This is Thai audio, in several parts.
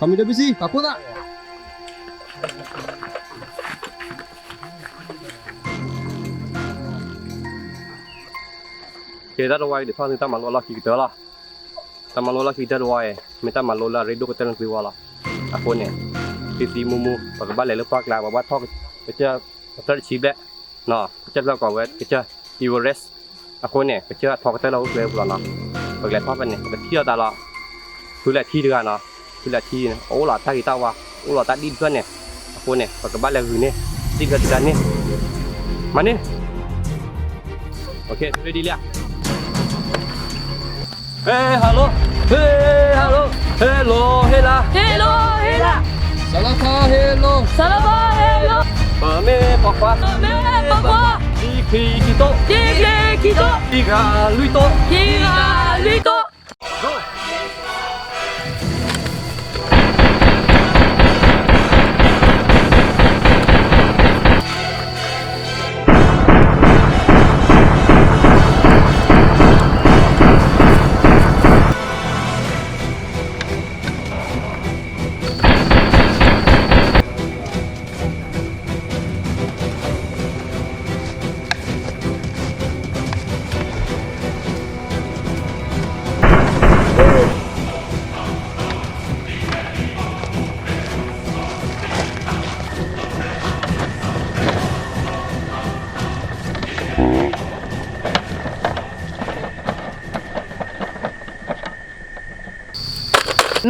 කමිට බිසි කකුදා kita ruai di sana kita malu lah kita lah kita malu lah kita ruai kita malu lah redo kita nanti wala aku ni titi mumu pakai balik lepas lah bawa thok kita kita cibet no kita lah kau kita Everest aku ni kita thok kita lah lepas lah no pakai lepas ni kita tiada lah tu lah tiada lah thì này ô lọt ta thì tao vào ô lọt ta đi xuân này khôn này và các bạn là gửi này đi gần gần này mà này ok tôi đi liền hey hello hey hello hello hela hello hela salata hello salata hello bà mẹ bà qua bà mẹ bà qua đi kỳ kỳ tô đi kỳ kỳ tô đi gà lui tô đi gà lui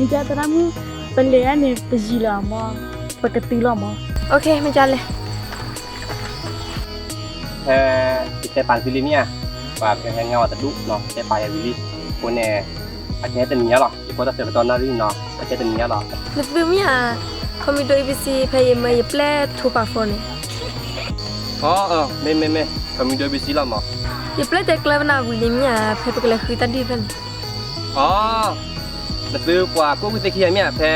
မကြတရမှုပလေကနေပကြီးလာမပကတိလာမโอเคမကြလဲเอ่อเตปานวิลิเนี่ยว่าเป็นแห่งเงาตะดุเนาะเตปายวิลิคนเนี่ยอาจจะเป็นเนี่ยหรออีกคนจะเป็นตอนนั้นเนาะอาจจะเป็นเนี่ยหรอแล้วเป็นเนี่ยคอมมิโดอีบีซีพยายามอย่าแปลทูปาฟอนเนี่ยอ๋อเออไม่ไม่ไม่คอมมิโดอีบีซีละมั้งอย่าแปลแต่กลับนาวิลิเนี่ยเพย์ปกเลยคือตัดดีเป็นอ๋อาซื้อกว่ากุ้งตะเคียนเนี่ยแพ้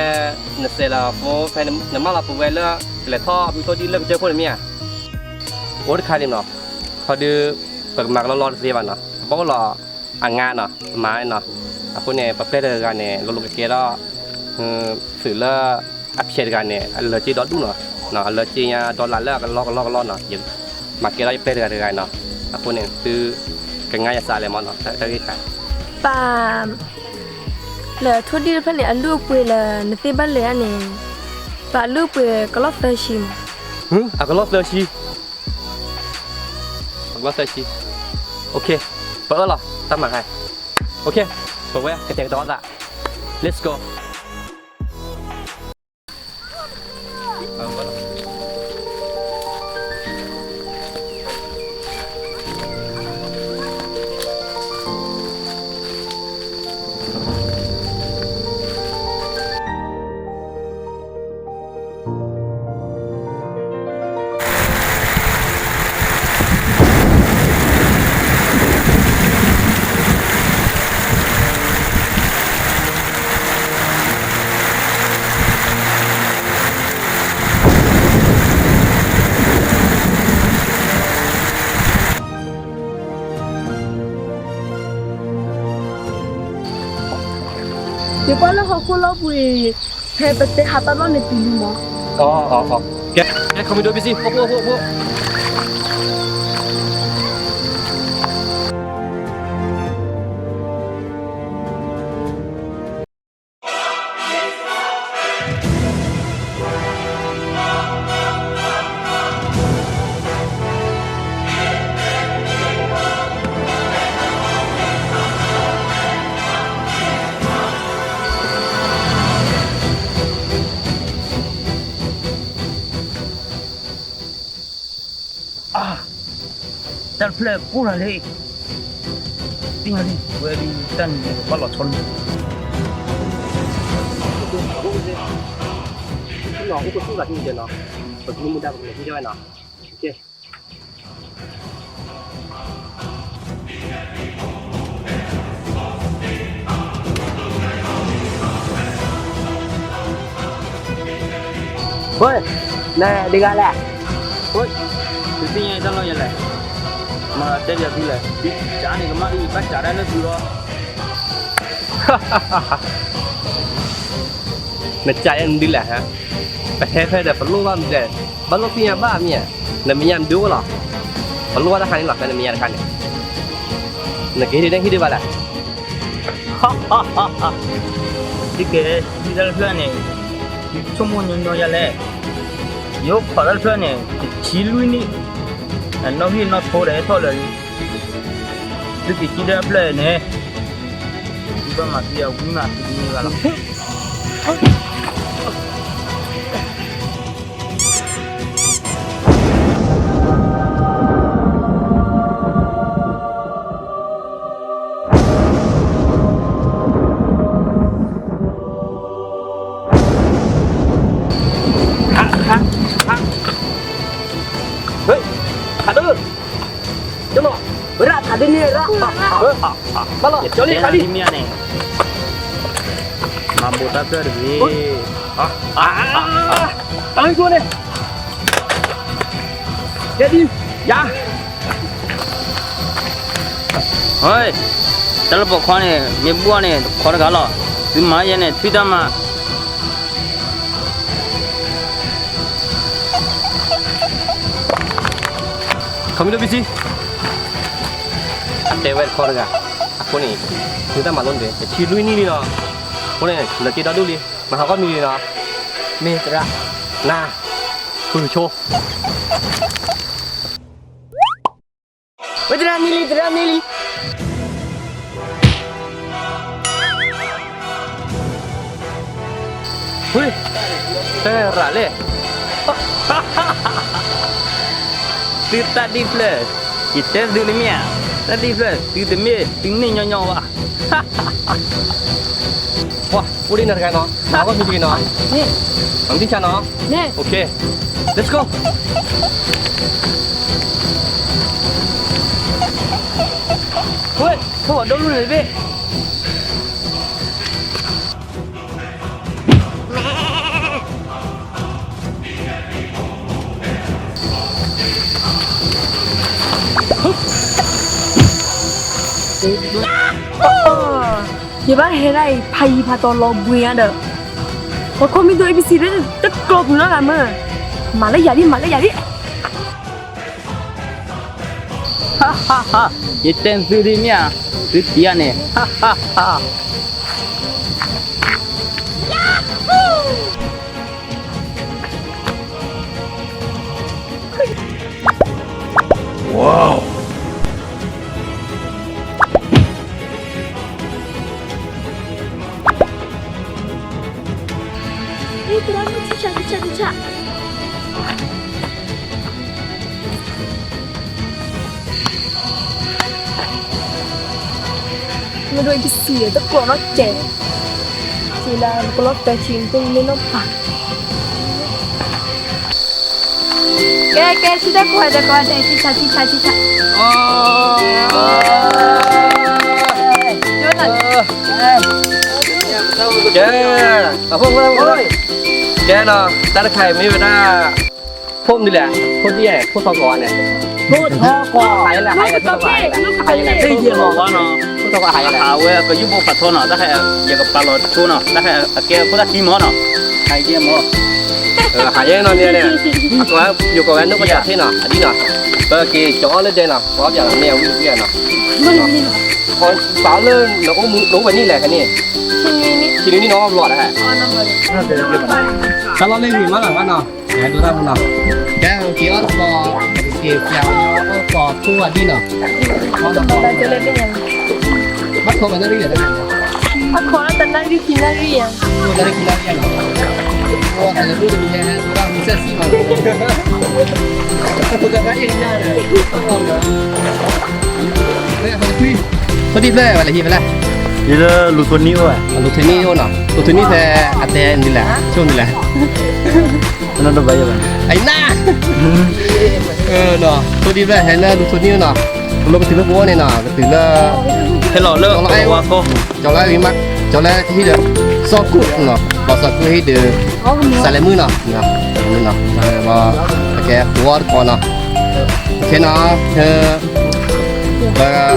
นเสลาโฟแพ้นมาลาปูเวลเลอร์และท่อมีตัวดีเลิกเจอคนเนี่ยโอ้ดคาดิมเนาะเขาดูเปิดมากแล้วรอเสียบันเนาะเพราะว่าเราอ่างงานเนาะมาเนาะคนเนี่ยประเภทการเนี่ยลงลงเกล้าสื่อเลอร์อัพเชดกันเนี่ยอัลเลอร์จีดอตดูเนาะเนาะอัลเลอร์จีเนี่ยตอนหลังเลิกกันล็อกล็อกล็อกเนาะยังมาเกล้าอัพเชดการเนาะคนเนี่ยซื้อกันง่ายจะซาเลมอนเนาะถ้าที่ใช่ปามเหลทุดีเพื่อนเนี่ยลูกปืนละนตีบ้านเลยอันนี้ยปลาลูกปืก็ลอบเตอร์ชิมฮึอ่ะก็ลอบเตอร์ชิก็ลอบเตอร์ชิโอเคเปิดอลหรอตั้มมาให้โอเคเปิดว้ย กระเจงดอนละ let's go Urlaub weg. Hey, bitte hat lo noch Oh, oh, oh. ya komm wieder ein bisschen. oh oh 플레 꼬라리 띵아리 왜리 일단 빨라 천 nó cũng có chút là như vậy nó còn như mình đang như vậy nó ok Ôi, nè, đi ra lại Ôi, tự nhiên tao lo vậy lại มาเจียดพีเลยจานี่ก็มาอีบ้านจ่าได้นะคือว่าเนจ่าเอ็นดีแหละฮะแต่แค่แต่ปลุกว่ามันเด่นบ้ลนลูกี่บ้านเนี่ยนมียันดูหรอปลุกว่าทหารหลักเป็นมียันกันเนี่ยนักคิดได้คิดได้บ้าฮฮ่า่าฮ่าที่เก๋ที่เราเพื่อนเนี่ยชั่วโมงนึงเราจะเลยยกปลาเพื่อนเนี่ยชิลุยนี่ and now he not for a tolerance. Look at you there playing, eh? You don't have to be a winner to be હા હા ચાલો ચાલી ચાલી મિયા ને માં મોટા કર રે હા આ તમે જો ને જદી યા હોય ચાલો પોખવાને મેબુવાને ખોર ઘાલો તું મારી ને થીતામાં ખમી લો બીજી เวพอรลยอะคนนี้ยืนได้มาลนเดชีลุยนี่เนาะคนนี้เลือดจีดูดีมันเขาก็มีเนาะเมตระน่าคุณโชว์เมตระนี่ลีเมตระนี่ลีเฮ้ยเฮ้ยร่าเล่ติดตาดิฟเลสกิเตสดูนี่เมีย那地方对对面顶你尿尿吧，哈哈哈！哇，我领导干呢？哪个兄弟呢？你，能听见呢？你，OK，Let's go。喂，看我走路那边。จ้าเฮไรไยพาตอลบุยอ่ะเด้อพอาคนมีตัวเอพิซีเด้อตะกรบอยู่แล้วกมั้งมาเลยอย่าดิมาเลยอย่าดิฮ่าฮ่าฮ่าเจ็ดเต็มสุดเลยเ่ะสุดที่อันเนี่ยฮ่าฮ่าฮ่าว้าอะมาด้วยที่เสียตะกัวมากแก่ทีแรกก็ลอกแต่ชิงตึ้งไม่ลบปากแกแกชิดตะกัวตะกัวแต่ชิชาชิชาชิชาโอ้ยโอ้ยแกเอาพวกเราเลยแกเนาะตาตะไคร้ไม่เป็นหน้าพวกนี่แหละพวกที่ไห่พวกตะกอเนี่ยพวกตะกอนไหละไหนล่ะตะกอนไหนละไอ้เหี้ยมองว่าเนาะพวกตะกอนไหละหาเว้ยก็ยุบปัดทนเนาะตะไคร้อยากกับปลาหลอดชูเนาะตะไคร้แกพวกตะทีมอเนาะไอ้เหี้ยมอเออหายเนอนเนี่ยเนี่ยตัวอยู่กับแอนนึกว่าจะที่เนาะอันนี้เนาะเบอร์กี้จ้อเลยเดนเนาะพร้อมอย่างเนียวิ่งเนาะพอสาวเริ่มลราก็มือรู้ไปนี่แหละค่ะนี่ทีนี้นี่น้องตำรวจนะฮะน้อดเลยนหนีมาหน่อยมาหน่อยหกดูได้มั้งเนาะแก้วเกียร์ต่อเดี๋ยวเาว็ต่อทั่วที่เนาะเล่นได้ยอจะเล่นยังมาขอได้ทีนไ้ยังมาด้ที่นไ้ยังมจะได้ทด้ยังาจะไ้ทีนไงมาะได้ที่นาจะได้ทีด้ยังไดีงมาจะได้ที่ไนดมาจะได้ยังมาจะได้ท่ไหนไยัาจะด้ที่ไง่ไหนไดาได่ไหนไยัง่ไหนได้ยังาจะได้ยังมได้ที่ไห้ยงมาจะไที่ไหน้ยังมาจี่ có tiếp đây là gì vậy là đi ra lụt tuần nhiêu à? à lụt thế nhiêu nào lụt thế nhiêu thì à thế là chung đi là nó đâu vậy vậy ấy na ờ nó tôi đi ra thấy là lụt tuần nhiêu nào lúc từ lúc vua này nào từ là thế lọ lơ lọ ai qua cô cho lại bị mắc cho lại khi được so cút nào bỏ so cút khi được xài lại mưa nào nào mưa nào và cái vua còn nào thế nào và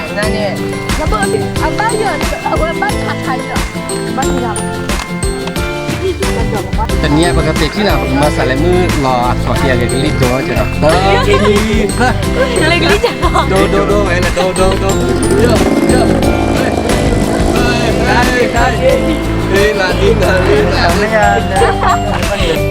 何ラブアピあバイヤーあこれバイヤー買いだバイヤーแต่เนี่ยปกติที่เรามาสายมือรออักษรเดียวเลยรีดโดนจ้ะเออกินาีเลยรีดจ้ะโดโดโดไเลยะโดโดโดเยอะเยอะเฮ้ยเฮ้ยไฮ้ไเฮ้ยลาดินลาดินลาดิน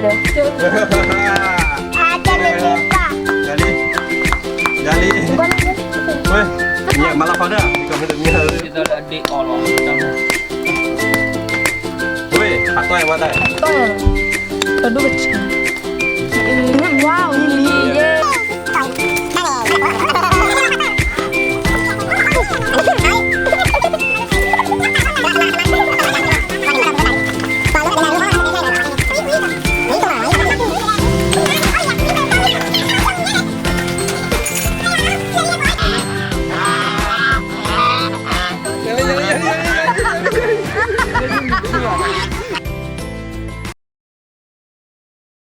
dong. Ada lupa. Dali. Dali. iya malah pada jika menurutnya kita ada di kolong kamu. Weh, aku yang mana? Aduh, kecil. Wow, ini dia.